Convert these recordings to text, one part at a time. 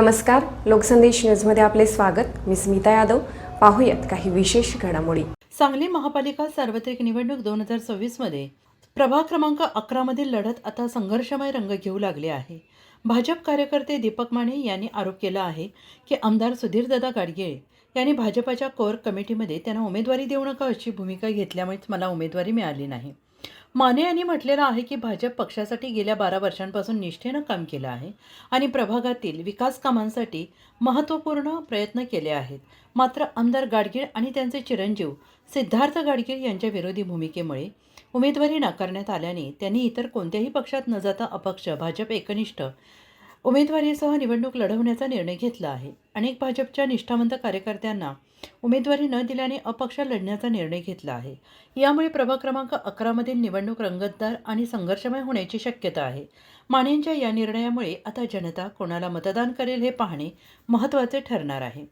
नमस्कार लोकसंदेश न्यूजमध्ये आपले स्वागत. मी स्मिता यादव. पाहूयात काही विशेष घडामोडी. सांगली महापालिका सार्वत्रिक निवडणूक दोन हजार सव्वीसमध्ये प्रभाग क्रमांक अकरामधील लढत आता संघर्षमय रंग घेऊ लागले आहे. भाजप कार्यकर्ते दीपक माने यांनी आरोप केला आहे की आमदार सुधीरदादा गाडगीळ यांनी भाजपाच्या कोर कमिटीमध्ये त्यांना उमेदवारी देऊ नका अशी भूमिका घेतल्यामुळेच मला उमेदवारी मिळाली नाही. माने यांनी म्हटलेलं आहे की भाजप पक्षासाठी गेल्या बारा वर्षांपासून निष्ठेनं काम केलं आहे आणि प्रभागातील विकास कामांसाठी महत्त्वपूर्ण प्रयत्न केले आहेत. मात्र आमदार गाडगीळ आणि त्यांचे चिरंजीव सिद्धार्थ गाडगीळ यांच्या विरोधी भूमिकेमुळे उमेदवारी नाकारण्यात आल्याने त्यांनी इतर कोणत्याही पक्षात न जाता अपक्ष भाजप एकनिष्ठ उमेदवारीसह निवडणूक लढवण्याचा निर्णय घेतला आहे. अनेक भाजपच्या निष्ठावंत कार्यकर्त्यांना उमेदवारी न दिल्याने अपक्ष लढण्याचा निर्णय घेतला आहे. यामुळे प्रभाग क्रमांक अकरामधील निवडणूक रंगतदार आणि संघर्षमय होण्याची शक्यता आहे. मानेंच्या या निर्णयामुळे आता जनता कोणाला मतदान करेल हे पाहणे महत्त्वाचे ठरणार आहे.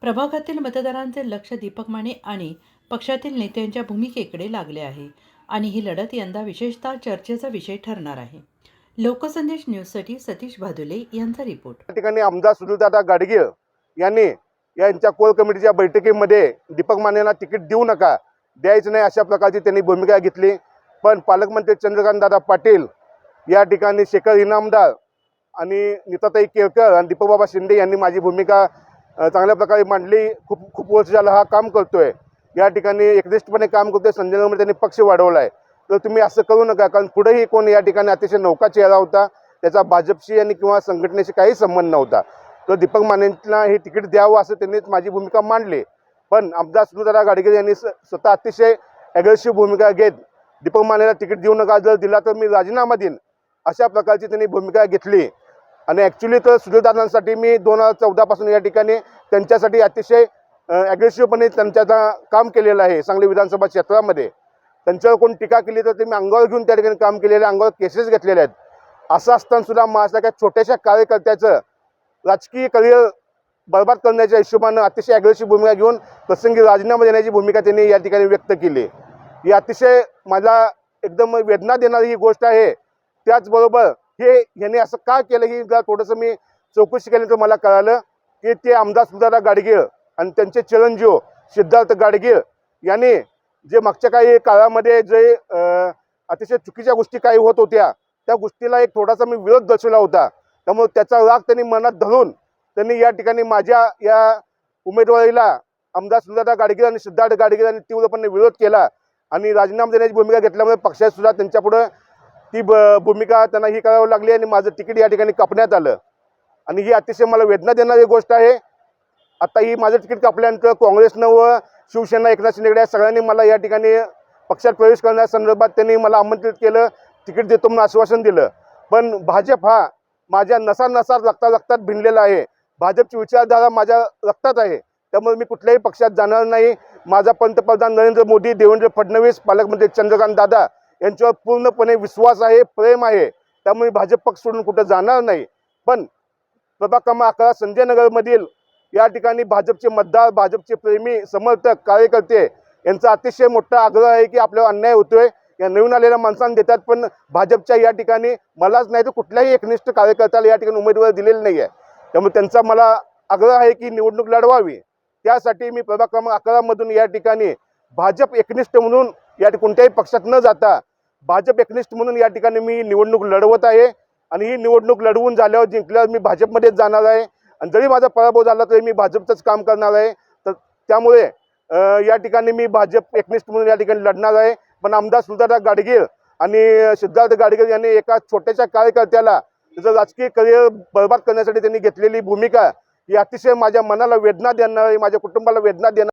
प्रभागातील मतदारांचे लक्ष दीपक माने आणि पक्षातील नेत्यांच्या भूमिकेकडे लागले आहे आणि ही लढत यंदा विशेषतः चर्चेचा विषय ठरणार आहे. लोकसंदेश न्यूजसाठी सतीश भादुले यांचा रिपोर्ट. या ठिकाणी आमदार सुनीलदादा गाडगीळ यांनी यांच्या कोर कमिटीच्या बैठकीमध्ये दीपक मानेंना तिकीट देऊ नका द्यायचं नाही अशा प्रकारची त्यांनी भूमिका घेतली. पण पालकमंत्री चंद्रकांतदादा पाटील या ठिकाणी शेखर इनामदार आणि नीताताई केळकर आणि दीपकबाबा शिंदे यांनी माझी भूमिका चांगल्या प्रकारे मांडली. खूप खूप वर्ष झालं हा काम करतोय. या ठिकाणी एकनिष्ठपणे काम करतोय. संजय त्यांनी पक्ष वाढवला आहे तर तुम्ही असं करू नका कारण पुढेही कोण या ठिकाणी अतिशय नौका चेहरा होता त्याचा भाजपशी आणि किंवा संघटनेशी काही संबंध नव्हता. तर दीपक मानेंना हे तिकीट द्यावं असं त्यांनीच माझी भूमिका मांडली. पण आमदार सुधारा गाडगीर यांनी स्वतः अतिशय ॲग्रेसिव्ह भूमिका घेत दीपक मानेला तिकीट देऊ नका जर दिला तर मी राजीनामा देईन अशा प्रकारची त्यांनी भूमिका घेतली. आणि ॲक्च्युली तर सुधीरदादांसाठी मी दोन हजार चौदापासून या ठिकाणी त्यांच्यासाठी अतिशय ॲग्रेसिव्हपणे त्यांच्याचा काम केलेलं आहे सांगली विधानसभा क्षेत्रामध्ये. त्यांच्यावर कोण टीका केली तर ते मी अंगावर घेऊन त्या ठिकाणी काम केलेलं अंगावर केसेस घेतलेले आहेत. असं असताना सुद्धा माझ्यासारख्या छोट्याशा कार्यकर्त्याचं राजकीय करिअर बरबाद करण्याच्या हिशोबानं अतिशय ॲग्रेसिव्ह भूमिका घेऊन प्रसंगी राजीनामा देण्याची भूमिका त्यांनी या ठिकाणी व्यक्त केली. ही अतिशय मला एकदम वेदना देणारी ही गोष्ट आहे. त्याचबरोबर हे ह्याने असं का केलं ही थोडंसं मी चौकशी केल्यानंतर मला कळालं. की ते आमदार सुधारा गाडगीळ आणि त्यांचे चिरंजीव सिद्धार्थ गाडगीळ यांनी जे मागच्या काही काळामध्ये जे अतिशय चुकीच्या गोष्टी काही होत होत्या त्या गोष्टीला एक थोडासा मी विरोध दर्शवला होता. त्यामुळे त्याचा राग त्यांनी मनात धरून त्यांनी या ठिकाणी माझ्या या उमेदवारीला आमदार सुधादा गाडगीर आणि सिद्धार्थ गाडगीर यांनी तीव्रपणे विरोध केला आणि राजीनामा देण्याची भूमिका घेतल्यामुळे पक्षात सुद्धा त्यांच्यापुढं ती ब भूमिका त्यांना ही करावी लागली आणि माझं तिकीट या ठिकाणी कापण्यात आलं. आणि ही अतिशय मला वेदना देणारी गोष्ट आहे. आता ही माझं तिकीट कापल्यानंतर काँग्रेसनं व शिवसेना एकनाथ शिंदे या सगळ्यांनी मला या ठिकाणी पक्षात प्रवेश करण्यासंदर्भात त्यांनी मला आमंत्रित केलं तिकीट देतो म्हणून आश्वासन दिलं. पण भाजप हा माझ्या नसा नसा रक्ता रक्तात भिनलेला आहे. भाजपची विचारधारा माझ्या रक्तात आहे. त्यामुळे मी कुठल्याही पक्षात जाणार नाही. माझा पंतप्रधान नरेंद्र मोदी देवेंद्र फडणवीस पालकमंत्री चंद्रकांत दादा यांच्यावर पूर्णपणे विश्वास आहे प्रेम आहे. त्यामुळे भाजप पक्ष सोडून कुठं जाणार नाही. पण प्रभाग क्रमांक अकरा संजय नगरमधील या ठिकाणी भाजपचे मतदार भाजपचे प्रेमी समर्थक कार्यकर्ते यांचा अतिशय मोठा आग्रह आहे की आपल्यावर अन्याय होतोय. या नवीन आलेल्या माणसांना देतात पण भाजपच्या या ठिकाणी मलाच नाही तर कुठल्याही एकनिष्ठ कार्यकर्त्याला या ठिकाणी उमेदवार दिलेली नाही आहे त्यामुळे त्यांचा मला आग्रह आहे की निवडणूक लढवावी. त्यासाठी मी प्रभाग क्रमांक अकरामधून या ठिकाणी भाजप एकनिष्ठ म्हणून या कोणत्याही पक्षात न जाता भाजप एकनिष्ठ म्हणून या ठिकाणी मी निवडणूक लढवत आहे. आणि ही निवडणूक लढवून झाल्यावर जिंकल्यावर मी भाजपमध्येच जाणार आहे. आणि जरी माझा पराभव झाला तरी मी भाजपचंच काम करणार आहे. तर त्यामुळे या ठिकाणी मी भाजप एकनिष्ठ म्हणून या ठिकाणी लढणार आहे. पण आमदार सुधादा गाडगीळ आणि सिद्धार्थ गाडगीळ यांनी एका छोट्याशा कार्यकर्त्याला त्याचं राजकीय करिअर बरबाद करण्यासाठी त्यांनी घेतलेली भूमिका ही अतिशय माझ्या मनाला वेदना देणारी माझ्या कुटुंबाला वेदना देणार